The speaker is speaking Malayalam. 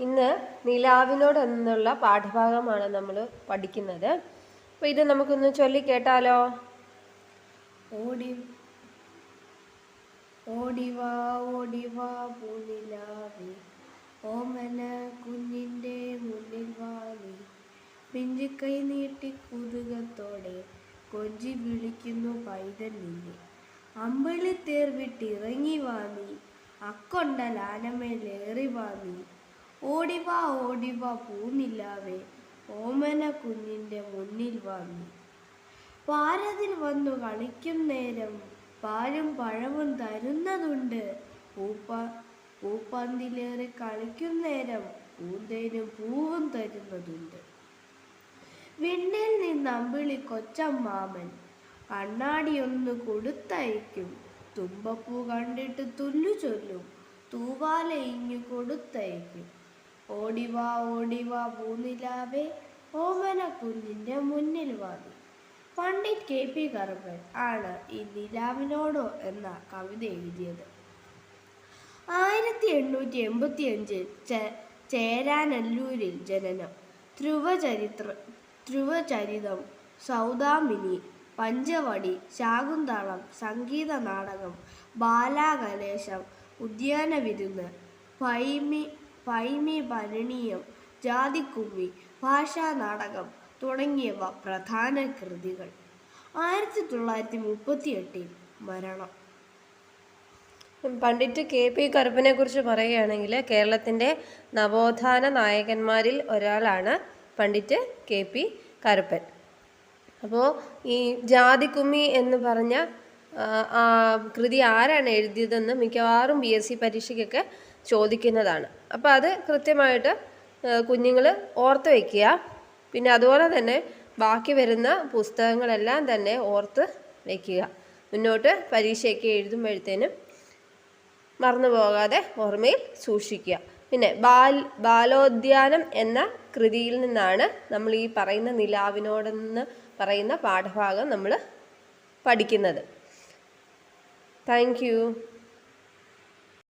ഇന്ന് നിലാവിനോട് എന്നുള്ള പാഠഭാഗമാണ് നമ്മൾ പഠിക്കുന്നത്. അപ്പോൾ ഇത് നമുക്കൊന്ന് ചൊല്ലി കേട്ടാലോ? ഓടി ഓടിവാ ഓടിവാ പൂനിലാവി. ഓമന കുഞ്ഞിന്റെ മുന്നിൽ വാവി പിഞ്ചിക്കൈ നീട്ടി കുതുകത്തോടെ കൊഞ്ചി വിളിക്കുന്നു പൈതൽ നിന്നെ അമ്പിളി തേർവിട്ടിറങ്ങി വാമി. അക്കൊണ്ടൽ ആനമേലേറി വാമി. ഓടിവാ ഓടിവാ പൂനിലാവേ. ഓമന കുഞ്ഞിന്റെ മുന്നിൽ വന്നു. പാരതിൽ വന്നു കളിക്കും നേരം പാലും പഴവും തരുന്നതുണ്ട്. പൂപ്പ പൂപ്പന്തിലേറി കളിക്കും നേരം പൂന്തേനും പൂവും തരുന്നതുണ്ട്. വിണ്ണിൽ നിന്ന് അമ്പിളി കൊച്ചമ്മാമൻ കണ്ണാടിയൊന്ന് കൊടുത്തയക്കും. തുമ്പപ്പൂ കണ്ടിട്ട് തുല്ലു ചൊല്ലും. തൂവാല ഇഞ്ഞു കൊടുത്തയക്കും. ഓടിവാ ഓടിവാ പൂനിലാവേ ഓമന കുഞ്ഞിന്റെ മുന്നിൽ വാതി പണ്ഡിറ്റ് കെ. പി. കറുപ്പൻ ആണ് ഈ നിലാവിനോടോ എന്ന കവിത എഴുതിയത്. ആയിരത്തി എണ്ണൂറ്റി എൺപത്തി അഞ്ചിൽ ചേരാനല്ലൂരിൽ ജനനം. ധ്രുവചരിത്ര ധ്രുവചരിതം സൗദാമിനി പഞ്ചവടി ശാകുന്തളം സംഗീത നാടകം ബാലാകലേശം ഉദ്യാന വിരുന്ന് പൈമി പൈമി ഭരണീയം ജാതിക്കുമ്മി ഭാഷാ നാടകം തുടങ്ങിയവ പ്രധാന കൃതികൾ. ആയിരത്തി തൊള്ളായിരത്തി മുപ്പത്തി എട്ടിൽ മരണം. പണ്ഡിറ്റ് കെ പി കറുപ്പിനെ കുറിച്ച് പറയുകയാണെങ്കിൽ കേരളത്തിന്റെ നവോത്ഥാന നായകന്മാരിൽ ഒരാളാണ് പണ്ഡിറ്റ് കെ പി കറുപ്പൻ. അപ്പോൾ ഈ ജാതിക്കുമ്മി എന്ന് പറഞ്ഞ കൃതി ആരാണ് എഴുതിയതെന്ന് മിക്കവാറും ബി എസ് സി പരീക്ഷയ്ക്കൊക്കെ ചോദിക്കുന്നതാണ്. അപ്പോൾ അത് കൃത്യമായിട്ട് കുഞ്ഞുങ്ങൾ ഓർത്ത് വയ്ക്കുക പിന്നെ അതുപോലെ തന്നെ ബാക്കി വരുന്ന പുസ്തകങ്ങളെല്ലാം തന്നെ ഓർത്ത് വയ്ക്കുക മുന്നോട്ട് പരീക്ഷയൊക്കെ എഴുതുമ്പോഴത്തേനും മറന്നു പോകാതെ ഓർമ്മയിൽ സൂക്ഷിക്കുക. പിന്നെ ബാൽ ബാലോദ്യാനം എന്ന കൃതിയിൽ നിന്നാണ് നമ്മൾ ഈ പറയുന്ന നിലാവിനോടെന്ന് പറയുന്ന പാഠഭാഗം നമ്മൾ പഠിക്കുന്നത്. താങ്ക്